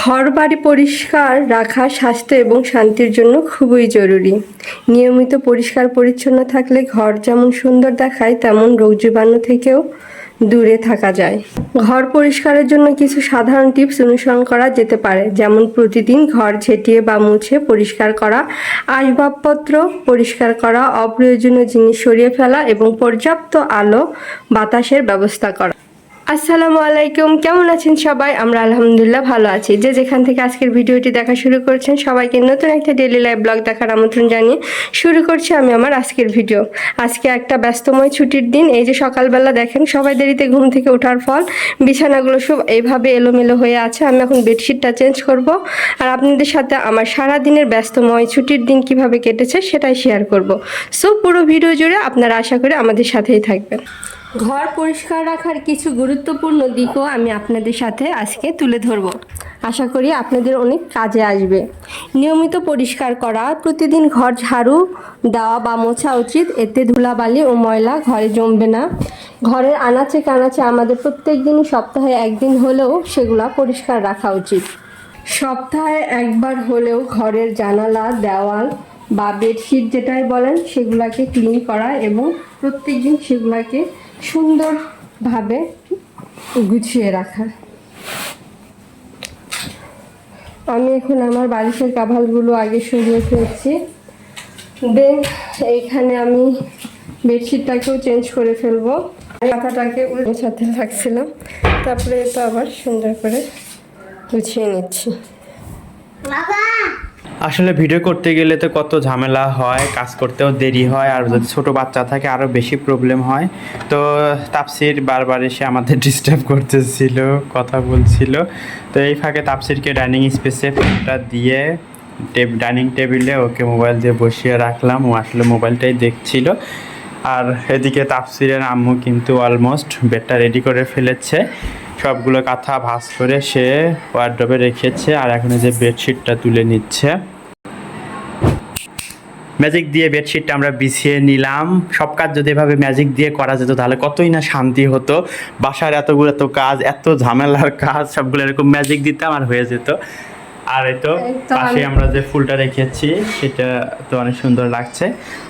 ঘর বাড়ি পরিষ্কার রাখা স্বাস্থ্য এবং শান্তির জন্য খুবই জরুরি। নিয়মিত পরিষ্কার পরিচ্ছন্ন থাকলে ঘর যেমন সুন্দর দেখায়, তেমন রোগ জীবাণু থেকেও দূরে থাকা যায়। ঘর পরিষ্কারের জন্য কিছু সাধারণ টিপস অনুসরণ করা যেতে পারে। যেমন প্রতিদিন ঘর ঝেঁটিয়ে বা মুছে পরিষ্কার করা, আসবাবপত্র পরিষ্কার করা, অপ্রয়োজনীয় জিনিস সরিয়ে ফেলা এবং পর্যাপ্ত আলো বাতাসের ব্যবস্থা করা। আসসালামু আলাইকুম, কেমন আছেন সবাই? আমরা আলহামদুলিল্লাহ ভালো আছি। যে যেখান থেকে আজকের ভিডিওটি দেখা শুরু করছেন, সবাইকে নতুন একটা ডেলি লাইভ ব্লগ দেখার আমন্ত্রণ জানিয়ে শুরু করছি আমি আমার আজকের ভিডিও। আজকে একটা ব্যস্তময় ছুটির দিন, এই যে সকালবেলা দেখেন, সবাই দেরিতে ঘুম থেকে ওঠার ফল, বিছানাগুলো সব এইভাবে এলোমেলো হয়ে আছে, আমি এখন বেডশিটটা চেঞ্জ করব। আর আপনাদের সাথে আমার সারা দিনের ব্যস্তময় ছুটির দিন কীভাবে কেটেছে, সেটাই শেয়ার করব। সো পুরো ভিডিও জুড়ে আপনারা আশা করি আমাদের সাথেই থাকবেন। ঘর পরিষ্কার রাখার কিছু গুরুত্বপূর্ণ দিকও আমি আপনাদের সাথে আজকে তুলে ধরব। আশা করি আপনাদের অনেক কাজে আসবে। নিয়মিত পরিষ্কার করা, প্রতিদিন ঘর ঝাড়ু দেওয়া বা মোছা উচিত, এতে ধুলাবালি ও ময়লা ঘরে জমবে না। ঘরের আনাচে কানাচে আমাদের প্রত্যেক দিনই সপ্তাহে একদিন হলেও সেগুলা পরিষ্কার রাখা উচিত। সপ্তাহে একবার হলেও ঘরের জানালা, দেওয়াল বা বেডশিট যেটাই বলেন, সেগুলাকে ক্লিন করা এবং প্রত্যেকদিন সেগুলাকে সুন্দরভাবে গুছিয়ে রাখা আমি এখন আমার বালিশের কাভালগুলো আগে সরিয়ে ফেলছি। দেন এইখানে আমি বেডশিটটাকেও চেঞ্জ করে ফেলব। মাথাটাকে উল্টাতে রাখছিলাম। তারপরে তো আবার সুন্দর করে গুছিয়ে নিচ্ছি। আসলে ভিডিও করতে গেলে তো কত ঝামেলা হয়, কাজ করতেও দেরি হয়, আর যদি ছোটো বাচ্চা থাকে আরও বেশি প্রবলেম হয়। তো তাপসির বারবার এসে আমাদের ডিস্টার্ব করতেছিল, কথা বলছিল। তো এই ফাঁকে তাপসিরকে ডাইনিং স্পেসে ফোনটা দিয়ে টেব ডাইনিং টেবিলে ওকে মোবাইল দিয়ে বসিয়ে রাখলাম। ও আসলে মোবাইলটাই দেখছিল। আর এদিকে তাপসিরের আম্মু কিন্তু অলমোস্ট বেডটা রেডি করে ফেলেছে। সবগুলো কাঁথা ভাঁজ করে সে ওয়ার্ড্রপে রেখেছে আর এখন যে বেডশিটটা তুলে নিচ্ছে। ম্যাজিক দিয়ে বেডশিটটা আমরা বিছিয়ে নিলাম। সব কাজ যদি এভাবে ম্যাজিক দিয়ে করা যেত তাহলে কতই না শান্তি হতো। বাসার এতগুলো এত কাজ, এত ঝামেলার কাজ, সবগুলো এরকম ম্যাজিক দিতাম আর হয়ে যেত। আর এই তো পাশে আমরা যে ফুলটা রেখেছি সেটা তো অনেক সুন্দর লাগছে।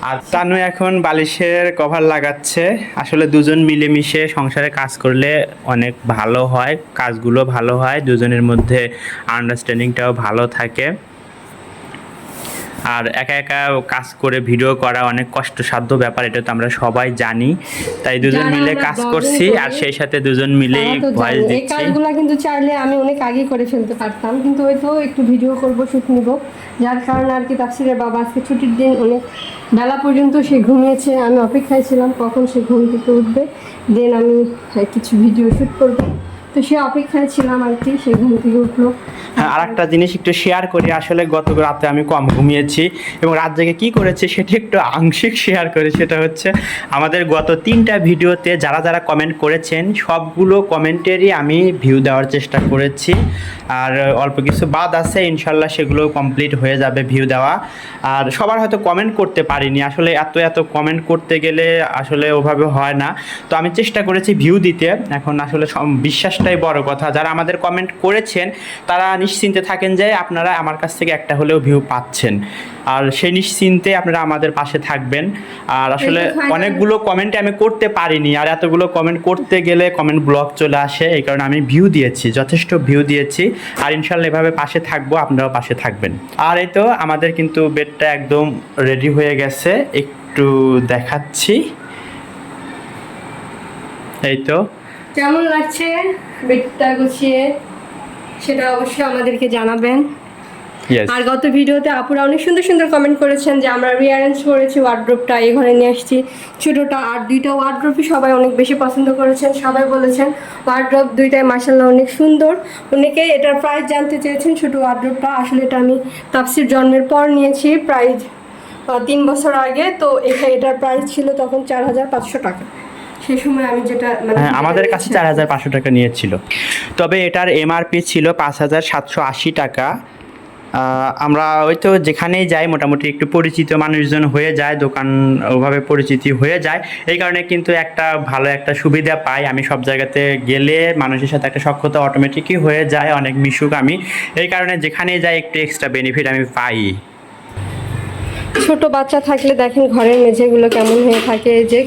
আর তানু এখন বালিশের কভার লাগাচ্ছে। আসলে দুজন মিলেমিশে সংসারে কাজ করলে অনেক ভালো হয় কাজগুলো ভালো হয়। দুজনের মধ্যে আন্ডারস্ট্যান্ডিংটাও ভালো থাকে। আর একা একা কাজ করে ভিডিও করা অনেক কষ্টসাধ্য ব্যাপার এটা তো আমরা সবাই জানি। তাই দুজন মিলে কাজ করছি আর সেই সাথে দুজন তো ভয়েস জানে। এই দিচ্ছি। কাজগুলো কিন্তু চাইলে আমি অনেক আগে করে ফেলতে পারতাম কিন্তু ওই তো একটু ভিডিও করব শুট নিব। যার কারণে আর কি তাফসিরের বাবা আজকে ছুটির দিন অনেক বেলা পর্যন্ত সে ঘুমিয়েছে আমি অপেক্ষায় ছিলাম কখন সে ঘুম থেকে উঠবে দেন আমি কিছু ভিডিও শুট করব। তো সে অপেক্ষায় ছিলাম আর কি, সে ঘুম থেকে উঠল। হ্যাঁ আর একটা জিনিস একটু শেয়ার করি, আসলে গত রাতে আমি কম ঘুমিয়েছি এবং রাত জেগে কী করেছি সেটা একটু আংশিক শেয়ার করি, সেটা হচ্ছে আমাদের গত তিনটা ভিডিওতে যারা যারা কমেন্ট করেছেন, সবগুলো কমেন্টেরই আমি ভিউ দেওয়ার চেষ্টা করেছি। আর অল্প কিছু বাদ আছে, ইনশাল্লাহ সেগুলো কমপ্লিট হয়ে যাবে ভিউ দেওয়া। আর সবার হয়তো কমেন্ট করতে পারিনি, আসলে এত এত কমেন্ট করতে গেলে আসলে ওভাবে হয় না। তো আমি চেষ্টা করেছি ভিউ দিতে, এখন আসলে সম- বিশ্বাসটাই বড় কথা। যারা আমাদের কমেন্ট করেছেন তারা নিশ্চিন্তে থাকেন যে আপনারা আমার কাছ থেকে একটা হলেও ভিউ পাচ্ছেন। আর সেই নিশ্চিন্তে আপনারা আমাদের পাশে থাকবেন। আর আসলে অনেকগুলো কমেন্ট আমি করতে পারিনি আর এতগুলো কমেন্ট করতে গেলে কমেন্ট ব্লক চলে আসে। এই কারণে আমি ভিউ দিয়েছি যথেষ্ট ভিউ দিয়েছি। আর ইনশাল্লাহ এভাবে পাশে থাকব আপনারাও পাশে থাকবেন। আর এই তো আমাদের কিন্তু বেডটা একদম রেডি হয়ে গেছে। একটু দেখাচ্ছি। এই তো কেমন লাগছে? বেডটা গুছিয়ে সেটা অবশ্যই আমাদেরকে জানাবেন। আর গত ভিডিওতে আপুরা অনেক সুন্দর সুন্দর কমেন্ট করেছেন যে আমরা রিঅ্যারেঞ্জ করেছি ওয়ার্ড্রোপটা এই ঘরে নিয়ে আসছি। ছোটোটা আর দুইটা ওয়ার্ড্রোপই সবাই অনেক বেশি পছন্দ করেছেন সবাই বলেছেন ওয়ার্ড্রোপ দুইটাই মার্শাল্লাহ অনেক সুন্দর। অনেকেই এটার প্রাইস জানতে চেয়েছেন ছোটো ওয়ার্ড্রোপটা আসলে এটা আমি তাপসির জন্মের পর নিয়েছি প্রাইস তিন বছর আগে। তো এটার প্রাইস ছিল তখন চার হাজার পাঁচশো টাকা। সেই সময় আমি যেটা মানে হ্যাঁ আমাদের কাছে চার হাজার পাঁচশো টাকা নিয়েছিল। তবে এটার এমআরপি ছিল পাঁচ হাজার সাতশো আশি টাকা। আমরা ওই তো যেখানেই যাই মোটামুটি একটু পরিচিত মানুষজন হয়ে যায় দোকান ওভাবে পরিচিতি হয়ে যায়। এই কারণে কিন্তু একটা ভালো একটা সুবিধা পাই। আমি সব জায়গাতে গেলে মানুষের সাথে একটা সক্ষতা অটোমেটিকই হয়ে যায় অনেক মিশুক আমি। এই কারণে যেখানেই যাই একটু এক্সট্রা বেনিফিট আমি পাই। ছোট বাচ্চা থাকলে দেখেন ঘরের মেঝেগুলো কেমন হয়ে থাকে যে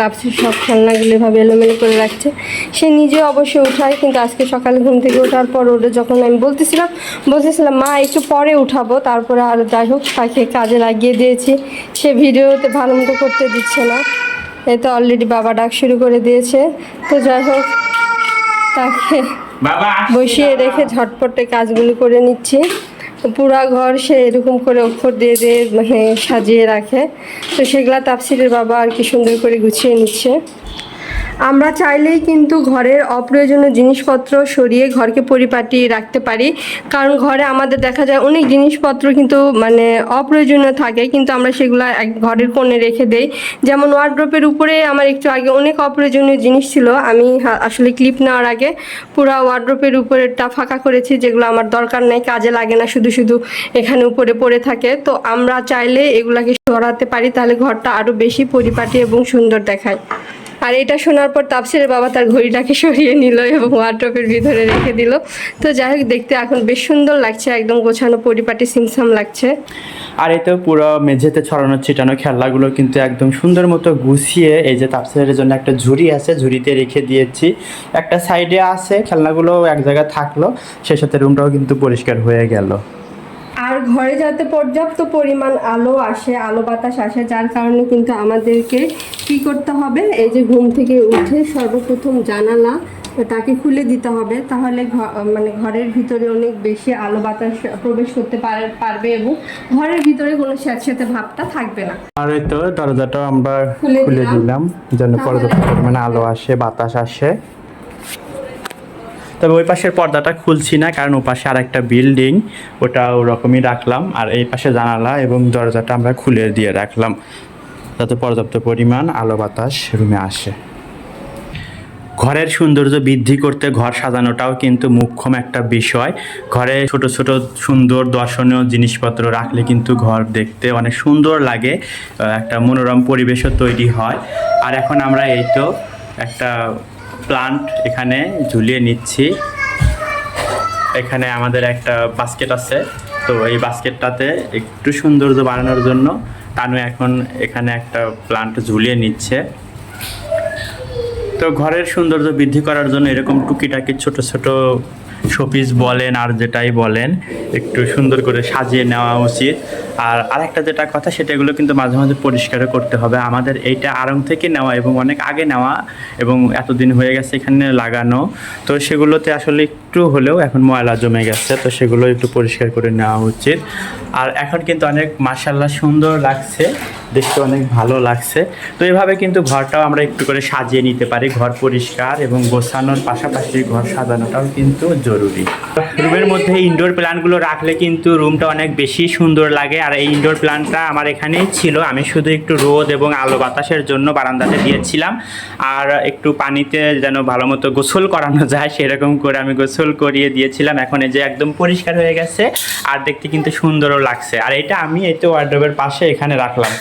তাপসির সব খেলনাগুলো এভাবে এলোমেলো করে রাখছে। সে নিজে অবশ্যই উঠায় কিন্তু আজকে সকালে ঘুম থেকে ওঠার পর ওটা যখন আমি বলতেছিলাম বলতেছিলাম মা একটু পরে উঠাবো। তারপরে আর যাই হোক তাকে কাজে লাগিয়ে দিয়েছি। সে ভিডিওতে ভালো মতো করতে দিচ্ছে না। এই তো অলরেডি বাবা ডাক শুরু করে দিয়েছে। তো যাই হোক তাকে বসিয়ে রেখে ঝটপটে কাজগুলো করে নিচ্ছি। পুরা ঘর সে এরকম করে অক্ষর দিয়ে দিয়ে মানে সাজিয়ে রাখে। তো সেগুলা তাপসিরের বাবা আর কি সুন্দর করে গুছিয়ে নিচ্ছে। আমরা চাইলেই কিন্তু ঘরের অপ্রয়োজনীয় জিনিসপত্র সরিয়ে ঘরকে পরিপাটি রাখতে পারি। কারণ ঘরে আমাদের দেখা যায় অনেক জিনিসপত্র কিন্তু মানে অপ্রয়োজনীয় থাকে, কিন্তু আমরা সেগুলো এক ঘরের কোণে রেখে দেই। যেমন ওয়ার্ড্রপের উপরে আমার একটু আগে অনেক অপ্রয়োজনীয় জিনিস ছিল। আমি আসলে ক্লিপ নেওয়ার আগে পুরো ওয়ার্ড্রপের উপরেরটা ফাঁকা করেছি, যেগুলো আমার দরকার নেই, কাজে লাগে না, শুধু শুধু এখানে উপরে পড়ে থাকে। তো আমরা চাইলে এগুলাকে সরাতে পারি, তাহলে ঘরটা আরও বেশি পরিপাটি এবং সুন্দর দেখায়। আর এটা শোনার পর তাপসিরের বাবা তার ঘড়িটাকে সরিয়ে নিল এবং ওয়ার্ড্রপের ভিতরে রেখে দিল। তো যাই হোক, দেখতে এখন বেশ সুন্দর লাগছে, একদম গোছানো, পরিপাটি, সিমসাম লাগছে। আর তো পুরো মেঝেতে ছড়ানো, ছিটানো খেলনাগুলো কিন্তু একদম সুন্দর মতো গুছিয়ে এই যে তাপসিলের জন্য একটা ঝুড়ি আছে, ঝুড়িতে রেখে দিয়েছি। একটা সাইডে আছে, খেলনাগুলো এক জায়গায় থাকল, সেই সাথে রুমটাও কিন্তু পরিষ্কার হয়ে গেল। আর ঘরে যাতে পর্যাপ্ত পরিমাণ আলো আসে আলো বাতাস আসে যার কারণে কিন্তু আমাদেরকে কি করতে হবে? এই যে ঘুম থেকে উঠে সর্বপ্রথম জানালা তাকে খুলে দিতে হবে। তাহলে মানে ঘরের ভিতরে অনেক বেশি আলো বাতাস প্রবেশ করতে পারে- পারবে এবং ঘরের ভিতরে কোনো স্যাঁতস্যাঁতে ভাবটা থাকবে না। আর এই তো দরজাটাও আমরা খুলে। দিলাম। যেন পর্যাপ্ত পরিমাণে আলো আসে বাতাস আসে। তবে ওই পাশের পর্দাটা খুলছি না, কারণ ও পাশে আর একটা বিল্ডিং ওটা ওরকমই রাখলাম। আর এই পাশে জানালা এবং দরজাটা আমরা খুলে দিয়ে রাখলাম, যাতে পর্যাপ্ত পরিমাণ আলো বাতাস রুমে আসে। ঘরের সৌন্দর্য বৃদ্ধি করতে ঘর সাজানোটাও কিন্তু মুখ্যম একটা বিষয়। ঘরে ছোট ছোট, সুন্দর দর্শনীয় জিনিসপত্র রাখলে কিন্তু ঘর দেখতে অনেক সুন্দর লাগে একটা মনোরম পরিবেশও তৈরি হয়। আর এখন আমরা এই তো একটা প্লান্ট এখানে ঝুলিয়ে নিচ্ছি। এখানে আমাদের একটা বাস্কেট আছে। তো এই বাস্কেটটাতে একটু সৌন্দর্য বানানোর জন্য তানু এখন এখানে একটা প্লান্ট ঝুলিয়ে নিচ্ছে। তো ঘরের সৌন্দর্য বৃদ্ধি করার জন্য এরকম টুকিটাকি ছোট ছোট শোপিস বলেন আর যেটাই বলেন, একটু সুন্দর করে সাজিয়ে নেওয়া উচিত। আর আরেকটা যেটা কথা সেটাগুলো কিন্তু মাঝে মাঝে পরিষ্কারও করতে হবে। আমাদের এইটা আড়ং থেকে নেওয়া এবং অনেক আগে নেওয়া এবং এতদিন হয়ে গেছে এখানে লাগানো। তো সেগুলোতে আসলে একটু হলেও এখন ময়লা জমে গেছে, তো সেগুলো একটু পরিষ্কার করে নেওয়া উচিত। আর এখন কিন্তু অনেক মার্শাল্লাহ সুন্দর লাগছে, দেখতে অনেক ভালো লাগছে। তো এভাবে কিন্তু ঘরটাও আমরা একটু করে সাজিয়ে নিতে পারি, ঘর পরিষ্কার এবং গোছানোর পাশাপাশি ঘর সাজানোটাও কিন্তু জরুরি। রুমের মধ্যে ইনডোর প্ল্যান্টগুলো রাখলে কিন্তু রুমটা অনেক বেশি সুন্দর লাগে। আর এই ইনডোর প্ল্যান্টটা আমার এখানেই ছিল। আমি শুধু একটু রোদ এবং আলো বাতাসের জন্য বারান্দাতে দিয়েছিলাম। আর একটু পানিতে যেন ভালো মতো গোসল করানো যায়, সেরকম করে আমি গোসল করিয়ে দিয়েছিলাম। এখন এই যে একদম পরিষ্কার হয়ে গেছে আর দেখতে কিন্তু সুন্দরও লাগছে। আর এটা আমি এই তো ওয়ার্ড্রবের পাশে এখানে রাখলাম।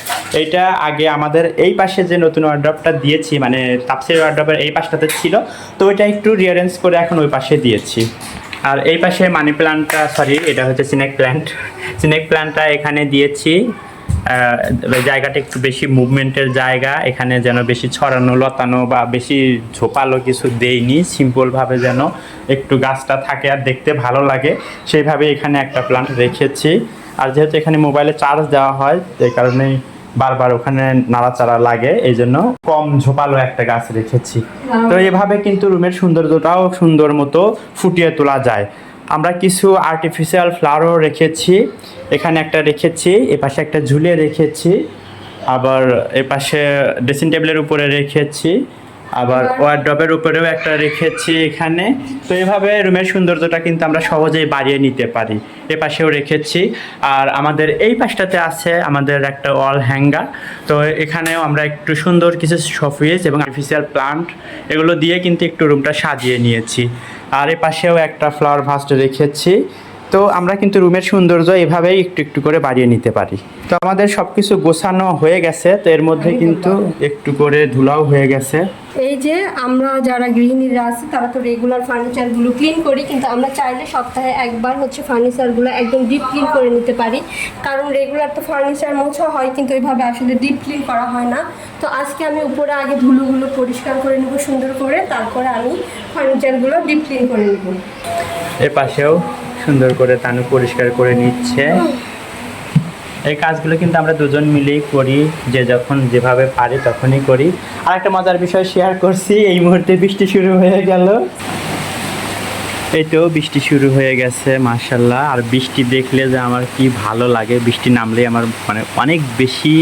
এইটা আগে আমাদের এই পাশে যে নতুন ওয়ার্ড্রপটা দিয়েছি মানে তাপসের ওয়ার্ড্রপের এই পাশটাতে ছিল, তো ওইটা একটু রিয়ারেঞ্জ করে এখন ওই পাশে দিয়েছি। আর এই পাশে মানি প্ল্যান্টটা সরি এটা হচ্ছে সিনেক প্ল্যান্ট সিনেক প্ল্যান্টটা এখানে দিয়েছি। জায়গাটা একটু বেশি মুভমেন্টের জায়গা। এখানে যেন বেশি ছড়ানো, লতানো বা বেশি ঝোপালো কিছু দেইনি সিম্পলভাবে যেন একটু গাছটা থাকে আর দেখতে ভালো লাগে। সেইভাবে এখানে একটা প্লান্ট রেখেছি। আর যেহেতু এখানে মোবাইলে চার্জ দেওয়া হয় এই কারণেই বারবার ওখানে নাড়াচাড়া লাগে, এই জন্য কম ঝোপালো একটা গাছ রেখেছি। তো এভাবে কিন্তু রুমের সৌন্দর্যটাও সুন্দর মতো ফুটিয়ে তোলা যায়। আমরা কিছু আর্টিফিশিয়াল ফ্লাওয়ারও রেখেছি। এখানে একটা রেখেছি, এপাশে একটা ঝুলিয়ে রেখেছি। আবার এপাশে ড্রেসিং টেবিলের উপরে রেখেছি। আবার ওয়ার্ড্রপের উপরেও একটা রেখেছি এখানে। তো এভাবে রুমের সৌন্দর্যটা কিন্তু আমরা সহজেই বাড়িয়ে নিতে পারি। এ পাশেও রেখেছি। আর আমাদের এই পাশটাতে আছে আমাদের একটা ওয়াল হ্যাঙ্গার তো এখানেও আমরা একটু সুন্দর কিছু শোপিস এবং আর্টিফিশিয়াল প্লান্ট এগুলো দিয়ে কিন্তু একটু রুমটা সাজিয়ে নিয়েছি। আর এ পাশেও একটা ফ্লাওয়ার ভাস্ট রেখেছি। তো আমরা কিন্তু রুমের সৌন্দর্য এভাবেই একটু একটু করে বাড়িয়ে নিতে পারি। তো আমাদের সব কিছু গোছানো হয়ে গেছে তো এর মধ্যে কিন্তু একটু করে ধুলাও হয়ে গেছে। এই যে আমরা যারা গৃহিণীরা আছে তারা তো রেগুলার ফার্নিচারগুলো ক্লিন করি কিন্তু আমরা চাইলে সপ্তাহে একবার হচ্ছে ফার্নিচারগুলো একদম ডিপ ক্লিন করে নিতে পারি। কারণ রেগুলার তো ফার্নিচার মোছা হয় কিন্তু ওইভাবে আসলে ডিপ ক্লিন করা হয় না। তো আজকে আমি উপরে আগে ধুলোগুলো পরিষ্কার করে নেব সুন্দর করে তারপরে আমি ফার্নিচারগুলো ডিপ ক্লিন করে নেব। এর পাশেও সুন্দর করে তানু পরিষ্কার করে নিচ্ছে। এই কাজগুলো কিন্তু আমরা দুজন মিলেই করি, যে যখন যেভাবে পারি তখনই করি। আর একটা মজার বিষয় শেয়ার করছি, এই মুহূর্তে বৃষ্টি শুরু হয়ে গেল। এই তো বৃষ্টি শুরু হয়ে গেছে মার্শাল্লাহ আর বৃষ্টি দেখলে যে আমার কি ভালো লাগে, বৃষ্টি নামলে আমার মানে অনেক বেশি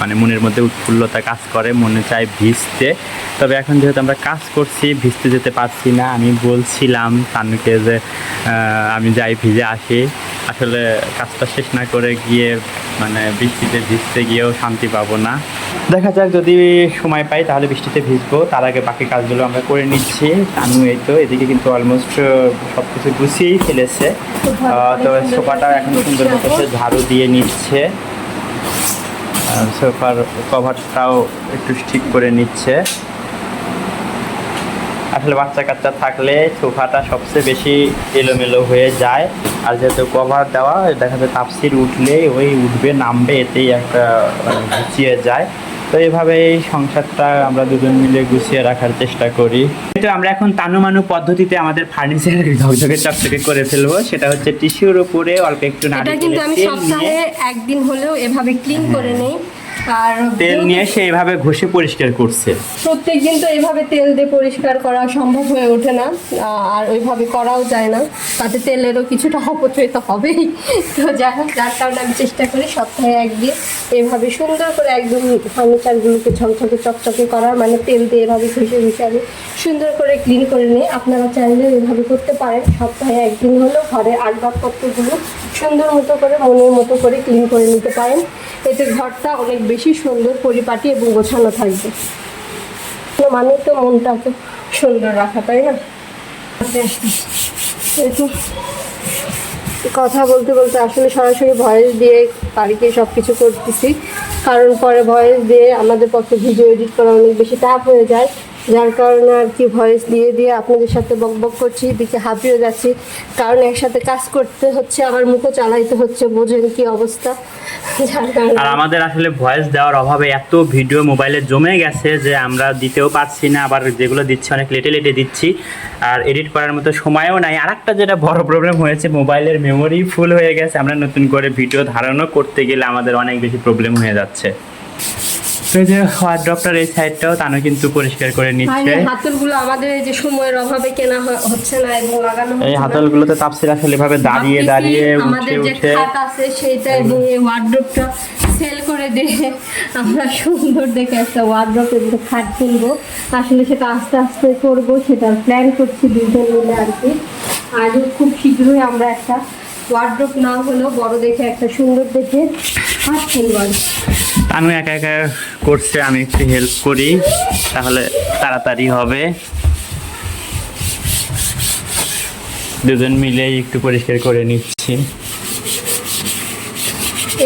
মানে মনের মধ্যে উৎফুল্লতা কাজ করে, মনে চায় ভিজতে। তবে এখন যেহেতু আমরা কাজ করছি, ভিজতে যেতে পারছি না, আমি বলছিলাম তানুকে যে আমি যাই ভিজে আসি। আসলে কাজটা শেষ না করে গিয়ে মানে বৃষ্টিতে ভিজতে গিয়েও শান্তি পাবো না। দেখা যাক যদি সময় পাই তাহলে বৃষ্টিতে ভিজবো। তার আগে বাকি কাজগুলো আমরা করে নিচ্ছি। তানু এই তো এদিকে কিন্তু অলমোস্ট সব কিছু গুছিয়েই ফেলেছে। তো সোফাটা এখন সুন্দর মতো ঝাড়ু দিয়ে নিচ্ছে। সোফার কভারটাও একটু ঠিক করে নিচ্ছে। আসলে বাচ্চা কাচ্চা থাকলে সোফাটা সবচেয়ে বেশি এলোমেলো হয়ে যায়। আর যেহেতু কভার দেওয়া দেখা যায় তাপসির উঠলে ওই উঠবে নামবে এতেই একটা মানে, গুছিয়ে যায়। তো এভাবে এই সংসারটা আমরা দুজন মিলে গুছিয়ে রাখার চেষ্টা করি। তো আমরা এখন তানুমানু পদ্ধতিতে আমাদের ফার্নিচার ঝকঝকে চকচকে করে ফেলব। সেটা হচ্ছে টিস্যুর উপরে অল্প একটু নারিকেলের কিন্তু আমি সপ্তাহে একদিন হলেও এভাবে ক্লিন করে নেই। আর তেল নিয়ে সে এভাবে ঘষে পরিষ্কার করছে। প্রত্যেক দিন তো এইভাবে তেল দিয়ে পরিষ্কার করা সম্ভব হয়ে ওঠে না। আর ওইভাবে করাও যায় না। তাতে তেলেরও কিছুটা অপচয় তো হবেই। তো যাই হোক যার কারণে আমি চেষ্টা করি সপ্তাহে একদিন এইভাবে সুন্দর করে একদম ফার্নিচারগুলোকে ঝকঝকে চকচকে করার। মানে তেল দিয়ে এভাবে ঘষে ঘষে আমি সুন্দর করে ক্লিন করে নিই আপনারা চাইলে এভাবে করতে পারেন। সপ্তাহে একদিন হলেও ঘরের আসবাবপত্রগুলো সুন্দর মতো করে মনের মতো করে ক্লিন করে নিতে পারেন। এতে ঘরটা অনেক বেশি সুন্দর পরিপাটি এবং গোছানো থাকবে। মানে তো মনটাকে সুন্দর রাখা, তাই না? একটু কথা বলতে বলতে আসলে সরাসরি ভয়েস দিয়ে বাড়িতে সব কিছু করতেছি। কারণ পরে ভয়েস দিয়ে আমাদের পক্ষে ভিডিও এডিট করা অনেক বেশি টাফ হয়ে যায়। যার কারণে আর কি ভয়েস দিয়ে দিয়ে আপনাদের সাথে বক বক করছি, দিকে হাঁপিয়ে যাচ্ছি। কারণ একসাথে কাজ করতে হচ্ছে, আবার মুখও চালাইতে হচ্ছে, বোঝেন কি অবস্থা। আর আমাদের আসলে ভয়েস দেওয়ার অভাবে এত ভিডিও মোবাইলে জমে গেছে যে আমরা দিতেও পারছি না, আবার যেগুলো দিচ্ছি অনেক লেটে লেটে দিচ্ছি। আর এডিট করার মতো সময়ও নাই। আর একটা যেটা বড় প্রবলেম হয়েছে মোবাইলের মেমোরি ফুল হয়ে গেছে। আমরা নতুন করে ভিডিও ধারণও করতে গেলে আমাদের অনেক বেশি প্রবলেম হয়ে যাচ্ছে। এই যে ওয়ার্ড্রপটার এই সাইডটাও তানও কিন্তু পরিষ্কার করে নিচ্ছে। হাতলগুলো আমাদের এই যে সময়ের অভাবে কেনা হচ্ছে না এবং লাগানো এই হাতলগুলোতে তাপসির আসলে এভাবে দাঁড়িয়ে দাঁড়িয়ে উঠে আমাদের যে উঠে খাট আছে সেইটা এবং এই ওয়ার্ড্রোপটা সেল করে দিয়ে আমরা সুন্দর দেখে একটা ওয়ার্ড্রোপ এবং খাট কিনবো আসলে সেটা আস্তে আস্তে করব সেটা প্ল্যান করছি দুজন মিলে আর কি। আর খুব শীঘ্রই আমরা একটা ওয়ার্ড্রোপ না হলেও বড় দেখে একটা সুন্দর দেখে। তানু একা একা করছে আমি একটু হেল্প করি তাহলে তাড়াতাড়ি হবে। দুজন মিলে একটু পরিষ্কার করে নিচ্ছি।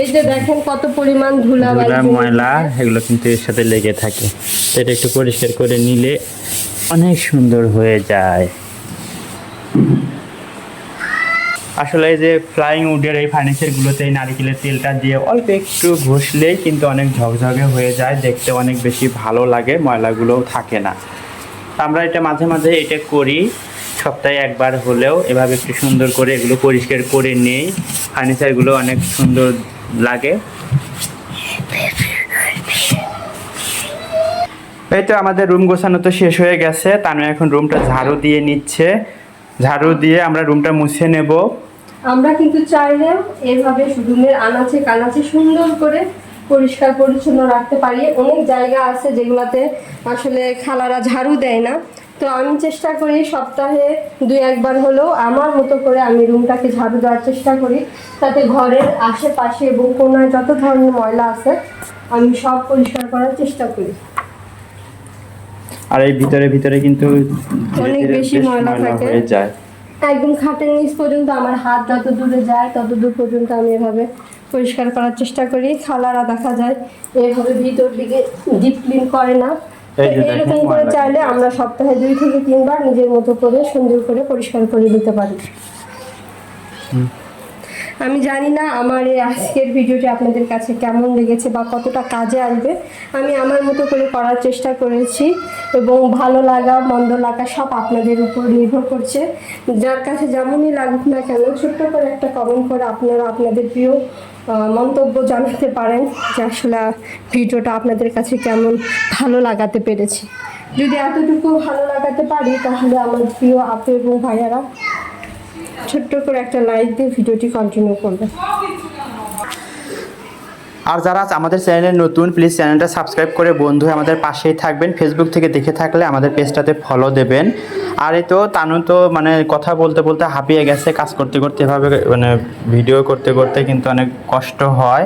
এই যে দেখেন কত পরিমাণ ধুলা ময়লা এগুলো কিন্তু এর সাথে লেগে থাকে। এটা একটু পরিষ্কার করে নিলে অনেক সুন্দর হয়ে যায়। আসলে এই যে ফ্লাইং উডের এই ফার্নিচারগুলোতে এই নারিকেলের তেলটা দিয়ে অল্প একটু ঘষলেই কিন্তু অনেক ঝকঝকে হয়ে যায়, দেখতে অনেক বেশি ভালো লাগে, ময়লাগুলোও থাকে না। আমরা এটা মাঝে মাঝে এটা করি, সপ্তাহে একবার হলেও এভাবে একটু সুন্দর করে এগুলো পরিষ্কার করে নেই ফার্নিচারগুলো অনেক সুন্দর লাগে। এই তো আমাদের রুম গোছানো তো শেষ হয়ে গেছে, তানু এখন রুমটা ঝাড়ু দিয়ে নিচ্ছে। ঝাড়ু দিয়ে আমরা রুমটা মুছে নেব। আমরা কিন্তু চাইলেও এভাবে রুমের আনাচে কানাচে সুন্দর করে পরিষ্কার পরিচ্ছন্ন রাখতে পারি। অনেক জায়গা আছে যেগুলোতে আসলে খালারা ঝাড়ু দেয় না। তো আমি চেষ্টা করি সপ্তাহে দুই একবার হলেও আমার মতো করে আমি রুমটাকে ঝাড়ু দেওয়ার চেষ্টা করি। তাতে ঘরের আশেপাশে এবং কোনায় যত ধরনের ময়লা আছে আমি সব পরিষ্কার করার চেষ্টা করি। আর এই ভিতরে ভিতরে কিন্তু অনেক বেশি ময়লা থাকে। যায়। একদম খাটের নিচ পর্যন্ত আমার হাত যত দূরে যায় তত দূর পর্যন্ত আমি এভাবে পরিষ্কার করার চেষ্টা করি। খালারা দেখা যায় এভাবে ভিতর দিকে ডিপ ক্লিন করে না। এরকম করে চাইলে আমরা সপ্তাহে দুই থেকে তিনবার নিজের মতো করে সুন্দর করে পরিষ্কার করে দিতে পারি। আমি জানি না আমার এই আজকের ভিডিওটি আপনাদের কাছে কেমন লেগেছে বা কতটা কাজে আসবে। আমি আমার মতো করে করার চেষ্টা করেছি এবং ভালো লাগা, মন্দ লাগা সব আপনাদের উপর নির্ভর করছে। যার কাছে যেমনই লাগুক না কেন, ছোট্ট করে একটা কমেন্ট করে আপনারা আপনাদের প্রিয় মন্তব্য জানাতে পারেন যে আসলে ভিডিওটা আপনাদের কাছে কেমন ভালো লাগাতে পেরেছি। যদি এতটুকু ভালো লাগাতে পারি তাহলে আমার প্রিয় আপু এবং ভাইয়ারা ছোট্ট করে একটা লাইক দিয়ে ভিডিওটি কন্টিনিউ করবে। আর যারা আমাদের চ্যানেলে নতুন প্লিজ চ্যানেলটা সাবস্ক্রাইব করে বন্ধু আমাদের পাশেই থাকবেন। ফেসবুক থেকে দেখে থাকলে আমাদের পেজটাতে ফলো দেবেন। আর এই তো তানু তো মানে কথা বলতে বলতে হাঁপিয়ে গেছে, কাজ করতে করতে এভাবে মানে ভিডিও করতে করতে কিন্তু অনেক কষ্ট হয়।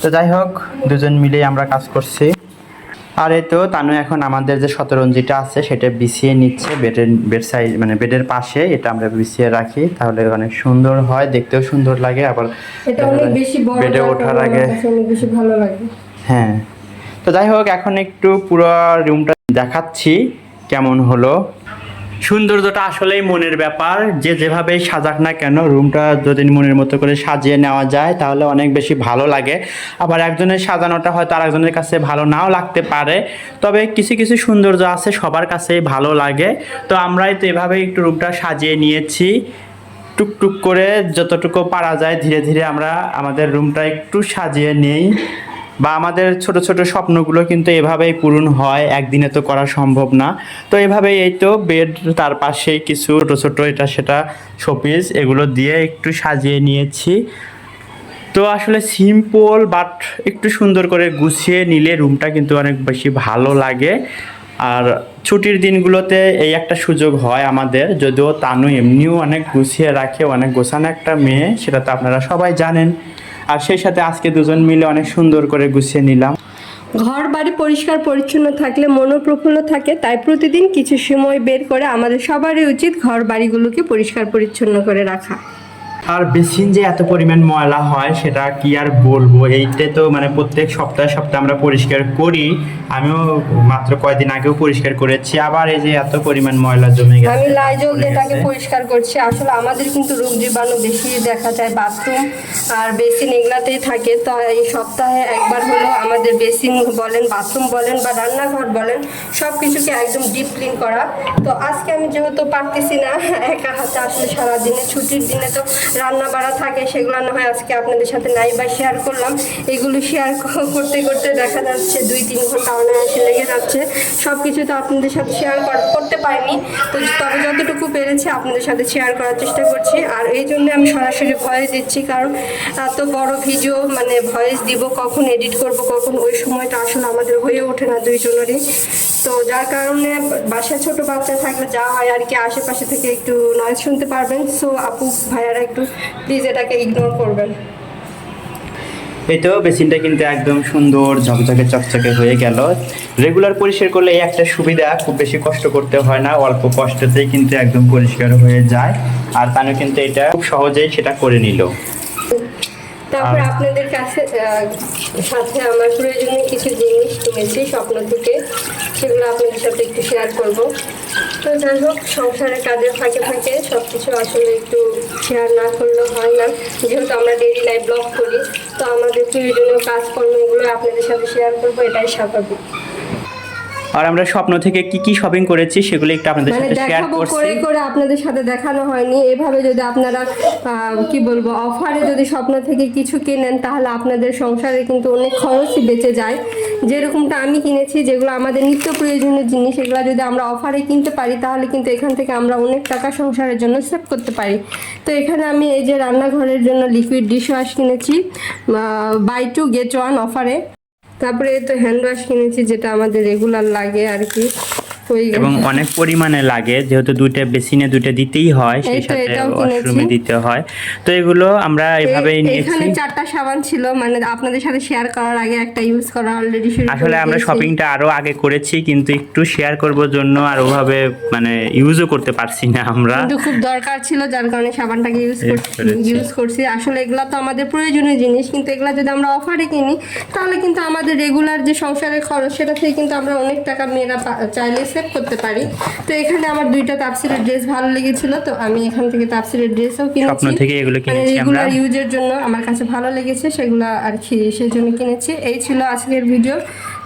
তো যাই হোক, দুজন মিলেই আমরা কাজ করছি। আর এই তো তানু এখন আমাদের যে শতরঞ্জিটা আছে সেটা বিছিয়ে নিচ্ছে বেডের বেড সাইড মানে বেডের পাশে এটা আমরা বিছিয়ে রাখি তাহলে অনেক সুন্দর হয় দেখতেও সুন্দর লাগে আবার এটা অনেক বেশি বড় বেডে ওঠার আগে হ্যাঁ। তো যাই হোক এখন একটু পুরো রুমটা দেখাচ্ছি কেমন হলো। সৌন্দর্যটা আসলেই মনের ব্যাপার। যে যেভাবে সাজাক না কেন, রুমটা যদি মনের মতো করে সাজিয়ে নেওয়া যায়, তাহলে অনেক বেশি ভালো লাগে। আবার একজনের সাজানোটা হয়তো আর একজনের কাছে ভালো নাও লাগতে পারে। তবে কিছু কিছু সৌন্দর্য আছে সবার কাছেই ভালো লাগে। তো আমরাই তো এভাবে একটু রুমটা সাজিয়ে নিয়েছি। টুকটুক করে যতটুকু পারা যায়, ধীরে ধীরে আমরা আমাদের রুমটা একটু সাজিয়ে নেই। বা আমাদের ছোট ছোট স্বপ্নগুলো কিন্তু এভাবেই পূরণ হয়, একদিনে তো করা সম্ভব না। তো এভাবেই এই তো বেড তার পাশেই কিছু ছোট ছোট এটা সেটা শোপিস এগুলো দিয়ে একটু সাজিয়ে নিয়েছি। তো আসলে সিম্পল বাট একটু সুন্দর করে গুছিয়ে নিলে রুমটা কিন্তু অনেক বেশি ভালো লাগে। আর ছুটির দিনগুলোতে এই একটা সুযোগ হয় আমাদের, যদিও তানু এমনিও অনেক গুছিয়ে রাখে, অনেক গোছানো একটা মেয়ে, সেটা তো আপনারা সবাই জানেন। আর সেই সাথে আজকে দুজন মিলে অনেক সুন্দর করে গুছিয়ে নিলাম। ঘর বাড়ি পরিষ্কার পরিচ্ছন্ন থাকলে মনও প্রফুল্ল থাকে, তাই প্রতিদিন কিছু সময় বের করে আমাদের সবারই উচিত ঘর বাড়িগুলোকে পরিষ্কার পরিচ্ছন্ন করে রাখা। আর বেসিন যে এত পরিমাণ ময়লা হয় সেটা কি আর বলব? এইটা তো মানে প্রত্যেক সপ্তাহে সপ্তাহে আমরা পরিষ্কার করি। আমিও মাত্র কয়দিন আগেও পরিষ্কার করেছি। আবার এই যে এত পরিমাণ ময়লা জমে গেছে আমি লাইজল দিয়ে তাকে পরিষ্কার করছি। আসলে আমাদের কিন্তু রোগ জীবাণু বেশি দেখা যায় বাথরুম আর বেসিন এগুলাতেই থাকে। তো এই সপ্তাহে একবার হলেও আমাদের বেসিন বলেন বাথরুম বলেন বা রান্নাঘর বলেন সব কিছুকে একদম ডিপ ক্লিন করা। তো আজকে আমি যেহেতু পারতেছি না একা হাতে আসলে সারাদিনে ছুটির দিনে তো রান্না বাড়া থাকে, সেগুলো না হয় আজকে আপনাদের সাথে নাই বা শেয়ার করলাম। এগুলো শেয়ার করতে করতে দেখা যাচ্ছে দুই, তিন ঘণ্টা অনায়াসে লেগে যাচ্ছে। সব কিছু তো আপনাদের সাথে শেয়ার করতে পারিনি। তো তবে যতটুকু পেরেছি আপনাদের সাথে শেয়ার করার চেষ্টা করছি। আর এই জন্য আমি সরাসরি ভয়েস দিচ্ছি, কারণ এত বড় ভিডিও মানে ভয়েস দিব, কখন এডিট করব, কখন, ওই সময়টা আসলে আমাদের হয়ে ওঠে না দুইজনেরই। তো যার কারণে বাসায় ছোট বাচ্চা থাকলে যা হয় আর কি, আশেপাশে থেকে একটু নয়েজ শুনতে পারবেন। সো আপু, ভাইয়ারা একটু প্লিজ এটাকে ইগনোর করবেন। এই তো বেসিনটা কিন্তু একদম সুন্দর ঝকঝকে চকচকে হয়ে গেল। রেগুলার পরিষ্কার করলে এই একটা সুবিধা খুব বেশি কষ্ট করতে হয় না অল্প কষ্টতেই কিন্তু একদম পরিষ্কার হয়ে যায়। আর তানু কিন্তু এটা খুব সহজেই সেটা করে নিল। তারপর আপনাদের কাছে সাথে আমার প্রয়োজনীয় কিছু জিনিস কিনেছি স্বপ্ন থেকে সেগুলো আপনাদের সাথে একটু শেয়ার করব। তো যাই হোক সংসারের কাজের ফাঁকে ফাঁকে সব কিছু আসলে একটু শেয়ার না করলেও হয় না। যেহেতু আমরা ডেইলি লাইফ ব্লগ করি, তো আমাদের প্রয়োজনীয় কাজকর্ম এগুলো আপনাদের সাথে শেয়ার করব, এটাই স্বাভাবিক। আর আমরা স্বপ্ন থেকে কি কি শপিং করেছি সেগুলো একটু আপনাদের মানে সাথে শেয়ার করছি। করে করে আপনাদের সাথে দেখানো হয়নি। এভাবে যদি আপনারা কি বলব অফারে যদি স্বপ্ন থেকে কিছু কেনেন তাহলে আপনাদের সংসারে কিন্তু অনেক খরচই বেঁচে যায়। যেরকমটা আমি কিনেছি যেগুলো আমাদের নিত্য প্রয়োজনীয় জিনিস এগুলো যদি আমরা অফারে কিনতে পারি তাহলে কিন্তু এখান থেকে আমরা অনেক টাকা সংসারের জন্য সেভ করতে পারি। তো এখানে আমি এই যে রান্নাঘরের জন্য লিকুইড ডিশ ওয়াশ কিনেছি বাই টু গেট ওয়ান অফারে তারপরে তো হ্যান্ড ওয়াশ কিনেছি যেটা আমাদের রেগুলার লাগে আর কি। এবং অনেক পরিমাণে লাগে যেহেতু দুইটা বেসিনে দুইটা দিতেই হয় সেই সাথে ওয়াশরুমে দিতে হয়। তো এগুলো আমরা নিয়েছি এখানে চারটা সাবান ছিল মানে আপনাদের সাথে শেয়ার করার আগে একটা ইউজ করা অলরেডি শুরু আসলে আমরা শপিংটা আরও আগে করেছি কিন্তু একটু শেয়ার করব জন্য আর ওভাবে মানে ইউজও করতে পারছি না আমরা। কিন্তু খুব দরকার ছিল যার কারণে সাবানটাকে ইউজ করেছি। ইউজ করছি। আসলে এগুলো তো আমাদের প্রয়োজনীয় জিনিস কিন্তু এগুলো যদি আমরা অফারে কিনি তাহলে কিন্তু আমাদের রেগুলার যে সংসারের খরচ সেটা থেকে কিন্তু আমরা অনেক টাকা মেয়েরা চাইলে সেভ করতে পারি। তো এখানে আমার দুইটা তাপসিরের ড্রেস ভালো লেগেছিল তো আমি এখান থেকে তাপসিরের ড্রেসও কিনেছি। থেকে এগুলো কিনেছি আমরা। ইউজের জন্য আমার কাছে ভালো লেগেছে সেগুলো আর কি সেই জন্য কিনেছি। এই ছিল আজকের ভিডিও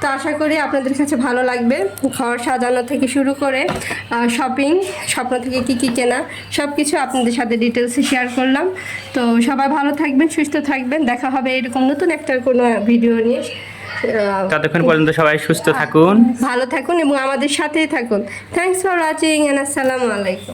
তো আশা করি আপনাদের কাছে ভালো লাগবে। ঘর সাজানো থেকে শুরু করে শপিং স্বপ্ন থেকে কি কি কেনা সব কিছু আপনাদের সাথে ডিটেলসে শেয়ার করলাম। তো সবাই ভালো থাকবেন সুস্থ থাকবেন। দেখা হবে এরকম নতুন একটা কোনো ভিডিও নিয়ে। ততক্ষণ পর্যন্ত সবাই সুস্থ থাকুন। ভালো থাকুন এবং আমাদের সাথেই থাকুন। থ্যাংকস ফর ওয়াচিং এন্ড আসসালামু আলাইকুম